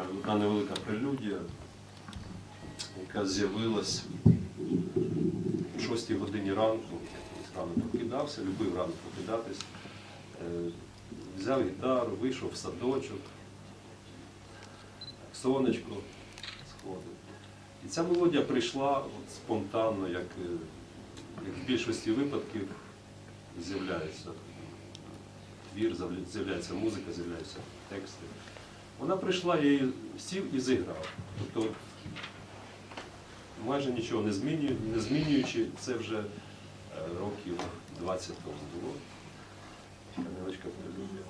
така одна невелика прелюдія, яка з'явилась о 6 годині ранку. Рано прокидався, любив рано прокидатись. Е, Взяв гітару, вийшов в садочок, сонечко сходить. І ця мелодія прийшла от спонтанно, як, е, як в більшості випадків з'являється твір, з'являється музика, з'являються тексти. Вона прийшла, я її сів і зіграв. Тобто майже нічого не, змінюючи, не змінюючи, це вже е, років 20 тому було. Така невеличка прелюдія.